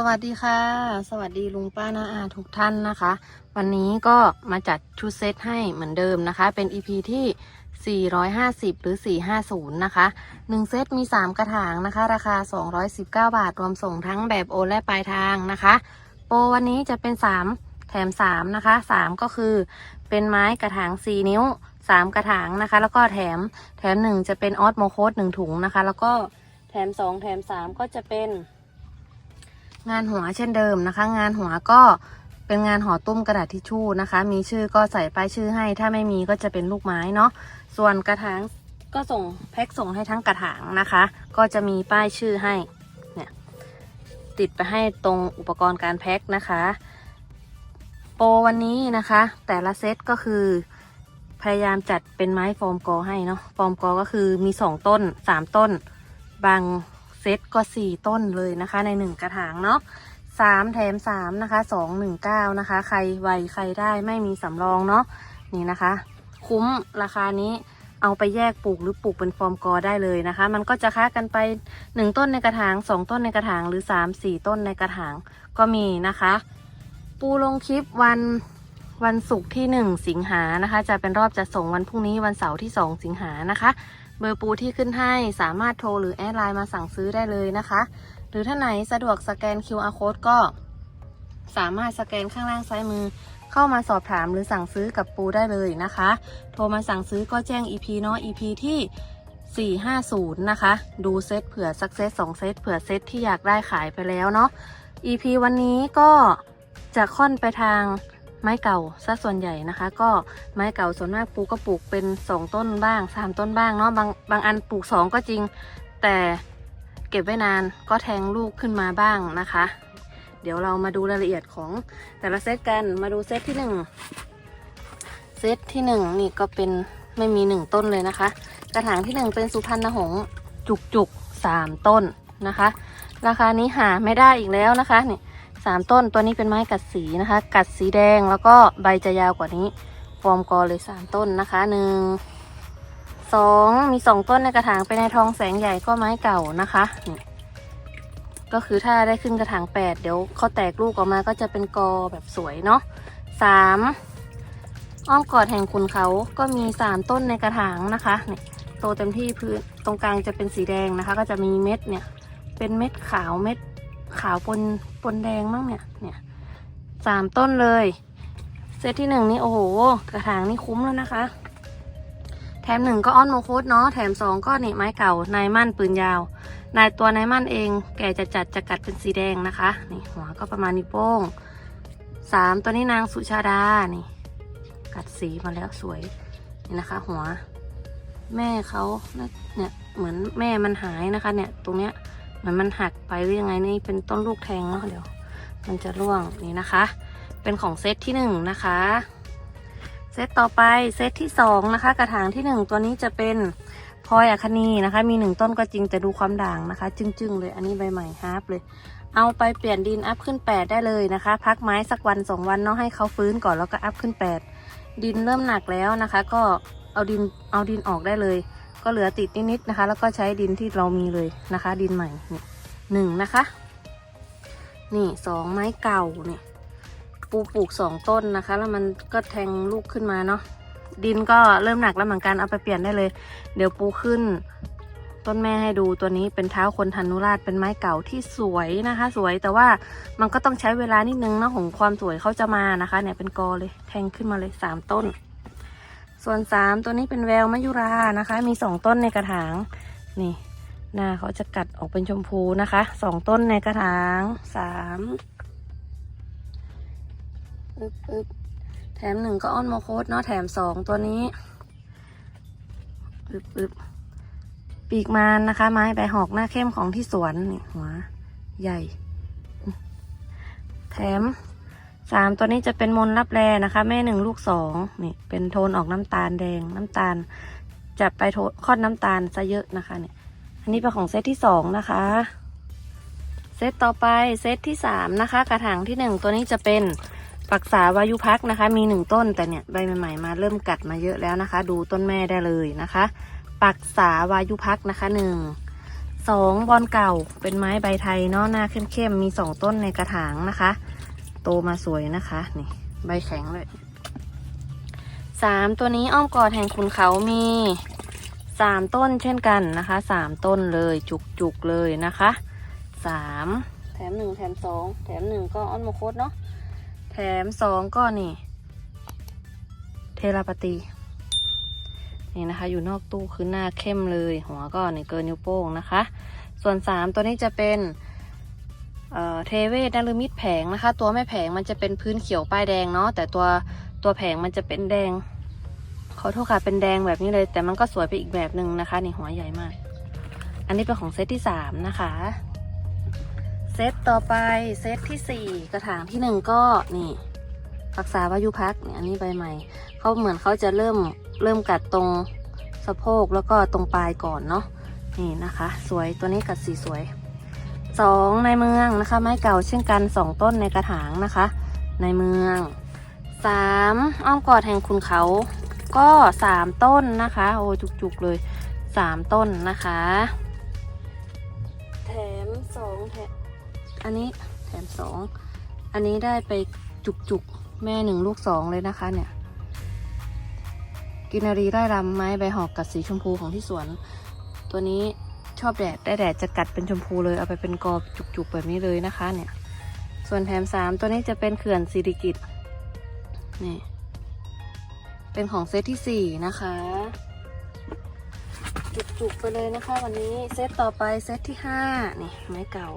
สวัสดีค่ะ สวัสดีลุงป้านาอาทุกท่านนะคะ วันนี้ก็มาจัดชุดเซตให้เหมือนเดิมนะคะ เป็น EP ที่ 450 หรือ 450 นะคะ 1 เซตมี 3 กระถางนะคะ ราคา 219 บาท รวมส่งทั้งแบบโอนและปลายทางนะคะ โปรวันนี้จะเป็น 3 แถม 3 นะคะ 3 ก็คือเป็นไม้กระถาง 4 นิ้ว 3 กระถางนะคะ แล้วก็แถมแถม 1 จะเป็นออสโมโคส1ถุงนะคะ แล้วก็แถม 2 แถม 3 ก็จะเป็น งานหัวเช่นเดิมนะคะ งานหัวก็เป็นงานห่อตุ้มกระดาษทิชชู่นะคะ มีชื่อก็ใส่ป้ายชื่อให้ ถ้าไม่มีก็จะเป็นลูกไม้เนาะ ส่วนกระถางก็ส่งแพ็คส่งให้ทั้งกระถางนะคะ ก็จะมีป้ายชื่อให้ เนี่ยติดไปให้ตรงอุปกรณ์การแพ็คนะคะ โปรวันนี้นะคะ แต่ละเซตก็คือ พยายามจัดเป็นไม้ฟอร์มกอให้เนาะ ฟอร์มกอก็คือมีสองต้นสามต้น บาง ซตก็สี่ต้นเลยนะคะในหนึ่งกระถางเนาะสามแถมสามนะคะสองหนึ่งเก้านะคะ ใครไวใครได้ไม่มีสำรองเนาะนี่นะคะ คุ้มราคานี้เอาไปแยกปลูกหรือปลูกเป็นฟอร์มกอได้เลยนะคะ มันก็จะค้ากันไปหนึ่งต้นในกระถางสองต้นในกระถางหรือสามสี่ต้นในกระถางก็มีนะคะ ปูลงคลิปวันวันศุกร์ที่หนึ่งสิงหานะคะ จะเป็นรอบจะส่งวันพรุ่งนี้วันเสาร์ที่สองสิงหานะคะ เบอร์ปูที่ขึ้นให้สามารถโทรหรือแอดไลน์มาสั่งซื้อได้เลยนะคะ หรือถ้าไหนสะดวกสแกน QR code ก็ สามารถสแกนข้างล่างซ้ายมือ เข้ามาสอบถามหรือสั่งซื้อกับปูได้เลยนะคะ โทรมาสั่งซื้อก็แจ้ง EP เนาะ EP ที่450 นะคะ ดูเซตเผื่อสักเซตสองเซตเผื่อเซตที่อยากได้ขายไปแล้วเนาะ EP วันนี้ก็จะค่อนไปทาง ไม้เก่าซะส่วนใหญ่นะคะ ก็ไม้เก่าส่วนมากปูก็ปลูกเป็น 2 ต้นบ้าง 3 ต้นบ้างเนาะบางบางอันปลูก 2 ก็จริง แต่เก็บไว้นานก็แทงลูกขึ้นมาบ้างนะคะ เดี๋ยวเรามาดูรายละเอียดของแต่ละเซตกันมาดูเซตที่ 1 เซตที่ 1 นี่ก็เป็นไม่มี 1 ต้นเลยนะคะ กระถางที่ 1 เป็นสุพรรณหงส์จุกจุกสามต้นนะคะ ราคานี้หาไม่ได้อีกแล้วนะคะนี่ สามต้น ตัวนี้เป็นไม้กัดสีนะคะ กัดสีแดงแล้วก็ใบจะยาวกว่านี้ฟอร์มกอเลยสามต้นนะคะหนึ่งสองมีสองต้นในกระถางเป็นในทองแสงใหญ่ก็ไม้เก่านะคะนี่ก็คือถ้าได้ขึ้นกระถางแปดเดี๋ยวเขาแตกลูกออกมาก็จะเป็นกอแบบสวยเนาะสามอ้อมกอดแห่งคุณเขาก็มีสามต้นในกระถางนะคะนี่โตเต็มที่พื้นตรงกลางจะเป็นสีแดงนะคะ ก็จะมีเม็ดเนี่ยเป็นเม็ดขาวเม็ดาวปนปนแดงมั้งเนี่ย เนี่ยสามต้นเลย เซตที่หนึ่งนี่โอ้โห กระถางนี่คุ้มแล้วนะคะ แถมหนึ่งก็อ้อนโมโคสเนาะ แถมสองก็นี่ไม้เก่านายมั่นปืนยาว นายตัวนายมั่นเอง แกจะจัดจะกัดเป็นสีแดงนะคะ นี่หัวก็ประมาณนิ้วโป้งสามตัวนี้นางสุชาดา นี่ กัดสีมาแล้วสวย นี่นะคะ หัว แม่เขาเนี่ย เหมือนแม่มันหายนะคะ เนี่ย ตรงเนี้ย มือนมันหักไปหรือยังไงนี่เป็นต้นลูกแทงเนาะเดี๋ยว มันจะร่วงนี่นะคะ เป็นของเซตที่หนึ่งนะคะ เซตต่อไปเซตที่สองนะคะ กระถางที่หนึ่งตัวนี้จะเป็นพลอยอัคนีนะคะ มีหนึ่งต้นก็จริงแต่ดูความด่างนะคะ จึ้งๆเลยอันนี้ใบใหม่ฮาร์ปเลย เอาไปเปลี่ยนดินอัพขึ้นแปดได้เลยนะคะ พักไม้สักวันสองวันเนาะให้เขาฟื้นก่อนแล้วก็อัพขึ้นแปดดินเริ่มหนักแล้วนะคะ ก็เอาดินเอาดินออกได้เลย ก็เหลือติดนิดๆนะคะ แล้วก็ใช้ดินที่เรามีเลยนะคะ ดินใหม่นี่หนึ่งนะคะ นี่สองไม้เก่าเนี่ยปูปลูกสองต้นนะคะ แล้วมันก็แทงลูกขึ้นมาเนาะดินก็เริ่มหนักแล้วเหมือนกันเอาไปเปลี่ยนได้เลย เดี๋ยวปูขึ้น ต้นแม่ให้ดูตัวนี้เป็นเท้าคนทันุราชเป็นไม้เก่าที่สวยนะคะ สวยแต่ว่ามันก็ต้องใช้เวลานิดนึงเนาะของความสวยเขาจะมานะคะ เนี่ยเป็นกอเลยแทงขึ้นมาเลยสามต้น ส่วนสามตัวนี้เป็นแววมะยุรานะคะ มีสองต้นในกระถาง นี่ หน้าเขาจะกัดออกเป็นชมพูนะคะสองต้นในกระถางสามอึบอึบแถมหนึ่งก็อ้อนโมโคสเนาะแถมสองตัวนี้อึบอึบปีกมานนะคะ ไม้ใบหอกหน้าเข้มของที่สวนนี่หัวใหญ่ แถม สามตัวนี้จะเป็นมนรับแรนะคะ แม่หนึ่งลูกสองนี่เป็นโทนออกน้ำตาลแดงน้ำตาล จะไปโทนค่อนน้ำตาลซะเยอะนะคะเนี่ยอันนี้เป็นของเซตที่สองนะคะเซตต่อไปเซตที่สามนะคะ กระถางที่หนึ่งตัวนี้จะเป็นปักษาวายุพักนะคะ มีหนึ่งต้นแต่เนี่ยใบใหม่ๆมาเริ่มกัดมาเยอะแล้วนะคะ ดูต้นแม่ได้เลยนะคะ ปักษาวายุพักนะคะหนึ่งสองบอลเก่าเป็นไม้ใบไทยเนาะหน้าเข้มๆมีสองต้นในกระถางนะคะ โตมาสวยนะคะ นี่ ใบแข็งเลยสามตัวนี้อ้อมกอดแห่งขุนเขามีสามต้นเช่นกันนะคะสามต้นเลยจุกๆเลยนะคะสามแถมหนึ่งแถมสองแถมหนึ่งก็อ้อนโมโคตเนาะแถมสองก็นี่ เทราปตีนี่นะคะ อยู่นอกตู้คือหน้าเข้มเลย หัวก็นี่เกินนิ้วโป้งนะคะ ส่วนสามตัวนี้จะเป็น เทเวศนฤมิตแผงนะคะ ตัวแม่แผงมันจะเป็นพื้นเขียวป้ายแดงเนาะแต่ตัวตัวแผงมันจะเป็นแดงขอโทษค่ะเป็นแดงแบบนี้เลย แต่มันก็สวยไปอีกแบบหนึ่งนะคะนี่หัวใหญ่มาก อันนี้เป็นของเซตที่สามนะคะเซตต่อไปเซตที่สี่กระถางที่หนึ่งก็นี่รักษาวายุพักเนี่ยอันนี้ใบใหม่เขาเหมือนเขาจะเริ่มเริ่มกัดตรงสะโพกแล้วก็ตรงปลายก่อนเนาะนี่นะคะ สวยตัวนี้กัดสีสวย สองในเมืองนะคะ ไม้เก่าเช่นกันสองต้นในกระถางนะคะ ในเมืองสามอ้อมกอดแห่งคุณเขาก็สามต้นนะคะ โอ้จุกๆเลยสามต้นนะคะ แถมสองแถมอันนี้แถมสองอันนี้ได้ไปจุกๆ แม่หนึ่งลูกสองเลยนะคะเนี่ย กินนารีไร่รำไม้ใบหอกกัดสีชมพูของที่สวน ตัวนี้ ชอบแดดได้แดดจะกัดเป็นชมพูเลยเอาไปเป็นกอบจุกๆแบบนี้เลยนะคะเนี่ย ส่วนแถมสามตัวนี้จะเป็นเขื่อนสิริกิตนี่เป็นของเซตที่สี่นะคะ จุกๆไปเลยนะคะ วันนี้เซตต่อไปเซตที่ห้านี่ไม้เก่า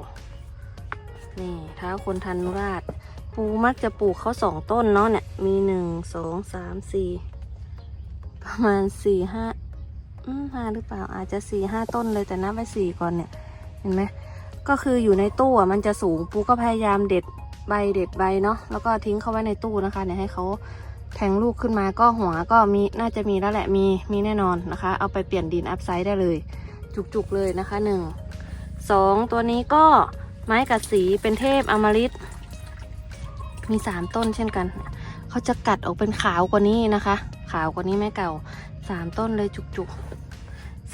นี่ท้าคนทันนุราชปูมักจะปลูกเขาสองต้นเนาะเนี่ย มีหนึ่งสองสามสี่ประมาณสี่ห้า ห้าหรือเปล่าอาจจะสี่ห้าต้นเลยแต่นับไปสี่ก่อนเนี่ยเห็นไหมก็คืออยู่ในตู้อะมันจะสูงปูก็พยายามเด็ดใบเด็ดใบเนาะแล้วก็ทิ้งเข้าไว้ในตู้นะคะเนี่ยให้เขาแทงลูกขึ้นมาก็หัวก็มีน่าจะมีแล้วแหละมีมีแน่นอนนะคะ เอาไปเปลี่ยนดินอัพไซด์ได้เลย จุกๆเลยนะคะหนึ่งสองตัวนี้ก็ไม้กัดสีเป็นเทพอมฤตมีสามต้นเช่นกัน เขาจะกัดออกเป็นขาวกว่านี้นะคะ ขาวกว่านี้แม่เก่าสามต้นเลยจุกๆ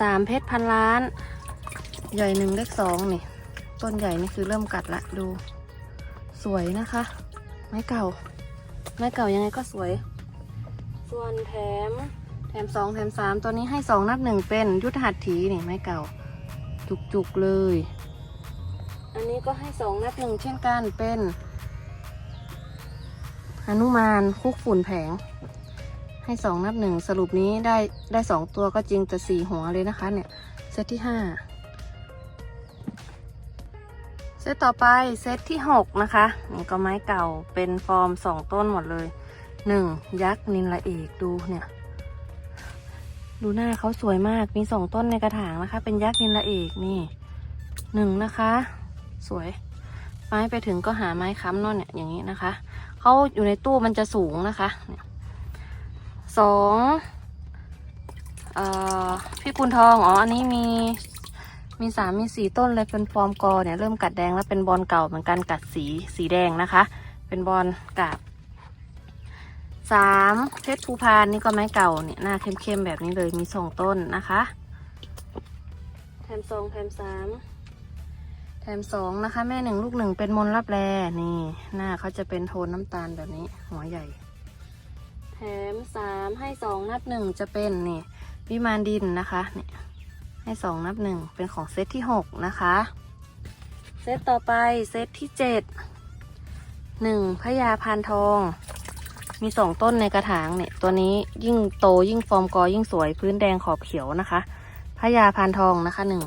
สามเพชรพันล้าน ใหญ่หนึ่งเลขสองนี่ ต้นใหญ่นี่คือเริ่มกัดละดู สวยนะคะ ไม้เก่า ไม้เก่ายังไงก็สวย ส่วนแถม แถมสองแถมสามตัวนี้ให้สองนับหนึ่งเป็นยุทธหัตถีนี่ไม้เก่า จุกๆเลย อันนี้ก็ให้สองนัดหนึ่งเช่นกันเป็นหนุมานคุกฝุ่นแผง ให้สองนับหนึ่งสรุปนี้ได้ได้สองตัวก็จริงแต่สี่หัวเลยนะคะ เนี่ยเซตที่ห้าเซตต่อไปเซตที่หกนะคะนี่ก็ไม้เก่าเป็นฟอร์มสองต้นหมดเลยหนึ่งยักษ์นินละเอกดูเนี่ย ดูหน้าเขาสวยมากมีสองต้นในกระถางนะคะ เป็นยักษ์นินละเอกนี่หนึ่งนะคะ สวย ไม้ไปถึงก็หาไม้ค้ำนอนเนี่ยอย่างนี้นะคะเขาอยู่ในตู้มันจะสูงนะคะเนี่ย สองออพี่กุลทอง อ๋อ อันนี้มี มีสามมีสี่ต้นเลยเป็นฟอร์มกอเนี่ยเริ่มกัดแดงแล้วเป็นบอลเก่าเหมือนกันกัดสีสีแดงนะคะ เป็นบอลกาบสามเพชรภูพานนี่ก็ไม้เก่าเนี่ยหน้าเข้มๆแบบนี้เลยมีสองต้นนะคะแถมสองแถมสามแถมสองนะคะ แม่หนึ่งลูกหนึ่งเป็นมนรับแลนี่ หน้าเขาจะเป็นโทนน้ำตาลแบบนี้ หัวใหญ่ มสามให้สองนับหนึ่งจะเป็นนี่วิมานดินนะคะเนี่ยให้สองนับหนึ่งเป็นของเซตที่หกนะคะ เซตต่อไปเซตที่เจ็ดหนึ่งพญาพานทอง มีสองต้นในกระถางเนี่ยตัวนี้ยิ่งโตยิ่งฟอร์มกอยิ่งสวยพื้นแดงขอบเขียวนะคะพญาพานทองนะคะหนึ่ง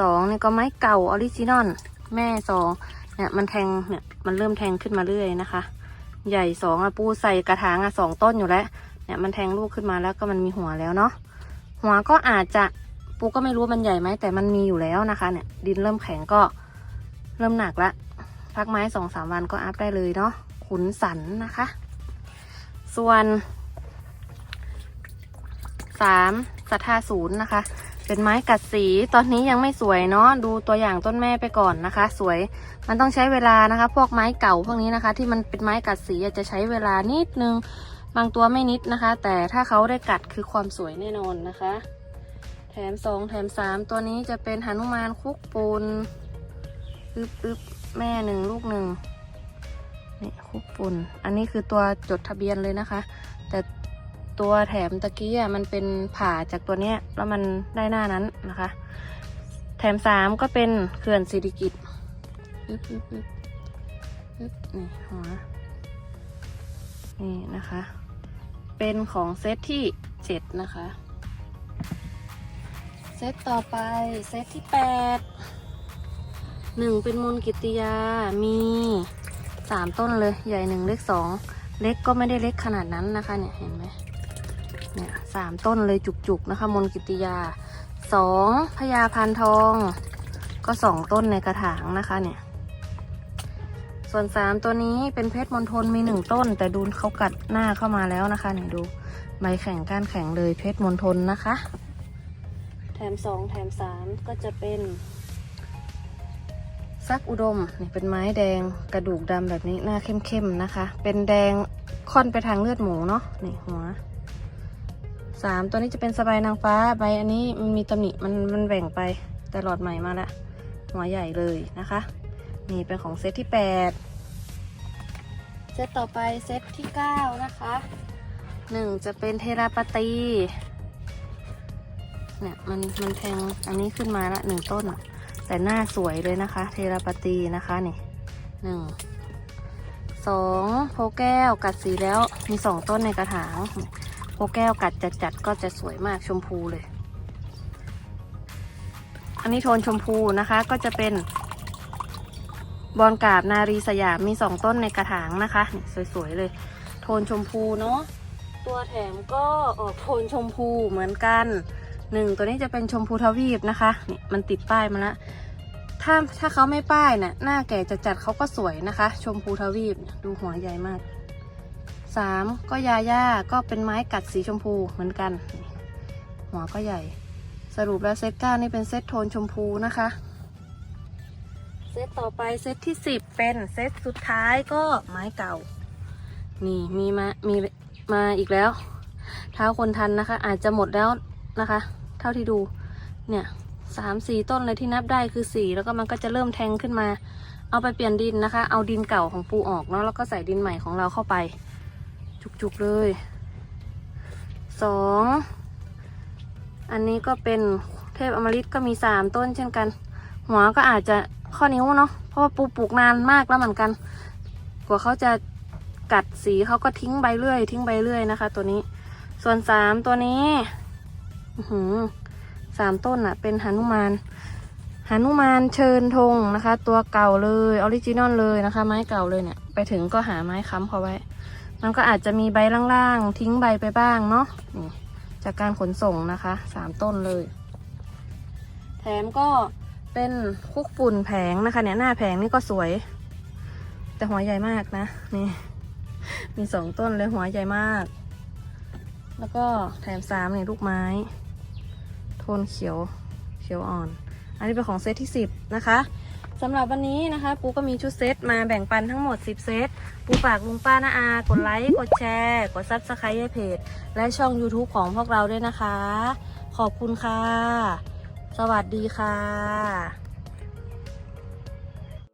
สองเนี่ยก็ไม้เก่าออริจินอลแม่สองเนี่ยมันแทงเนี่ยมันเริ่มแทงขึ้นมาเรื่อยนะคะ ใหญ่สองอะปูใส่กระถางอะสองต้นอยู่แล้ว เนี่ยมันแทงลูกขึ้นมาแล้วก็มันมีหัวแล้วเนาะหัวก็อาจจะปูก็ไม่รู้มันใหญ่ไหมแต่มันมีอยู่แล้วนะคะ เนี่ย ดินเริ่มแข็งก็เริ่มหนักละพักไม้สองสามวันก็อัพได้เลยเนาะขุนสันนะคะ ส่วนสามสัทธาศูนย์นะคะ เป็นไม้กัดสีตอนนี้ยังไม่สวยเนาะดูตัวอย่างต้นแม่ไปก่อนนะคะ สวยมันต้องใช้เวลานะคะ พวกไม้เก่าพวกนี้นะคะ ที่มันเป็นไม้กัดสีจจะใช้เวลานิดนึงบางตัวไม่นิดนะคะ แต่ถ้าเขาได้กัดคือความสวยแน่นอนนะคะ แถมสองแถมสามตัวนี้จะเป็นหนุมานคุกปูนอึบอึบแม่หนึ่งลูกหนึ่งนี่คุกปูนอันนี้คือตัวจดทะเบียนเลยนะคะ แต่ ตัวแถมตะกี้อะมันเป็นผ่าจากตัวเนี้ยแล้วมันได้หน้านั้นนะคะ แถมสามก็เป็นเขื่อนสิริกิตอึบอึบอึบอึบนี่หัวนี่นะคะ เป็นของเซตที่เจ็ดนะคะ เซตต่อไปเซตที่แปดหนึ่งเป็นมูลกิติยา มีสามต้นเลย ใหญ่หนึ่งเล็กสอง เล็กก็ไม่ได้เล็กขนาดนั้นนะคะเนี่ย เห็นไหมามต้นเลยจุกๆนะคะ มนกิตติยาสองพญาพานทอง ก็สองต้นในกระถางนะคะเนี่ย ส่วนสามตัวนี้เป็นเพชรมณฑลมีหนึ่งต้น แต่ดูเขากัดหน้าเข้ามาแล้วนะคะเนี่ยดูใบแข็งก้านแข็งเลยเพชรมณฑลนะคะ แถมสองแถมสามก็จะเป็นซักอุดมนี่เป็นไม้แดงกระดูกดำแบบนี้หน้าเข้มๆนะคะ เป็นแดงค่อนไปทางเลือดหมูเนาะนี่หัว สามตัวนี้จะเป็นสบายนางฟ้าใบอันนี้มันมีตำหนิมันมันแบ่งไปแต่หลอดใหม่มาละหัวใหญ่เลยนะคะ นี่เป็นของเซตที่แปดเซตต่อไปเซตที่เก้านะคะหนึ่งจะเป็นเทราปตีเนี่ยมันมันแทงอันนี้ขึ้นมาละหนึ่งต้น แต่หน้าสวยเลยนะคะ เทราปตีนะคะนี่หนึ่งสองโพแก้วกัดสีแล้วมีสองต้นในกระถาง โพแก้วกัดจัดจัดๆก็จะสวยมากชมพูเลย อันนี้โทนชมพูนะคะก็จะเป็น บอลกาบนารีสยามมีสองต้นในกระถางนะคะนี่สวยๆเลย โทนชมพูเนาะตัวแถมก็ออกโทนชมพูเหมือนกันหนึ่งตัวนี้จะเป็นชมพูทวีปนะคะนี่มันติดป้ายมาล้วถ้าถ้าเขาไม่ป้ายน่ะหน้าแก่จะจัดเขาก็สวยนะคะ ชมพูทวีปดูหัวใหญ่มาก สามก็ยาย่าก็เป็นไม้กัดสีชมพูเหมือนกัน หัวก็ใหญ่ สรุปแล้วเซตเก้านี่เป็นเซตโทนชมพูนะคะ เซตต่อไปเซตที่สิบเป็นเซตสุดท้ายก็ไม้เก่า นี่มีมา มีมาอีกแล้ว เท้าคนทันนะคะ อาจจะหมดแล้วนะคะ เท่าที่ดู เนี่ยสามสี่ต้นเลยที่นับได้คือสี่แล้วก็มันก็จะเริ่มแทงขึ้นมา เอาไปเปลี่ยนดินนะคะ เอาดินเก่าของปูออกเนาะแล้วก็ใส่ดินใหม่ของเราเข้าไป จุกๆเลยสองอันนี้ก็เป็นเทพอมฤตก็มีสามต้นเช่นกัน หัวก็อาจจะข้อนิ้วเนาะเพราะว่าปูปลูกนานมากแล้วเหมือนกัน กว่าเขาจะกัดสีเขาก็ทิ้งใบเรื่อย ทิ้งใบเรื่อยนะคะ ตัวนี้ ส่วนสามตัวนี้หืสามต้นอะเป็นหนุมานหนุมานเชิญธงนะคะ ตัวเก่าเลยออริจินอลเลยนะคะ ไม้เก่าเลยเนี่ย ไปถึงก็หาไม้ค้ำเขาไว้ มันก็อาจจะมีใบล่างๆ ทิ้งใบไปบ้างเนาะนี่จากการขนส่งนะคะสามต้นเลย แถมก็เป็นคุกฝุ่นแผงนะคะเนี่ยหน้าแผงนี่ก็สวย แต่หัวใหญ่มากนะนี่มีสองต้นเลยหัวใหญ่มาก แล้วก็แถมสามเนี่ยลูกไม้ โทนเขียวเขียวอ่อน อันนี้เป็นของเซตที่สิบนะคะ สำหรับวันนี้นะคะ ปูก็มีชุดเซตมาแบ่งปันทั้งหมด 10 เซต ปูฝากลุงป้านาอา กดไลค์ กดแชร์ กดซับสไครต์ให้เพจ และช่อง YouTube ของพวกเราด้วยนะคะ ขอบคุณค่ะ สวัสดีค่ะ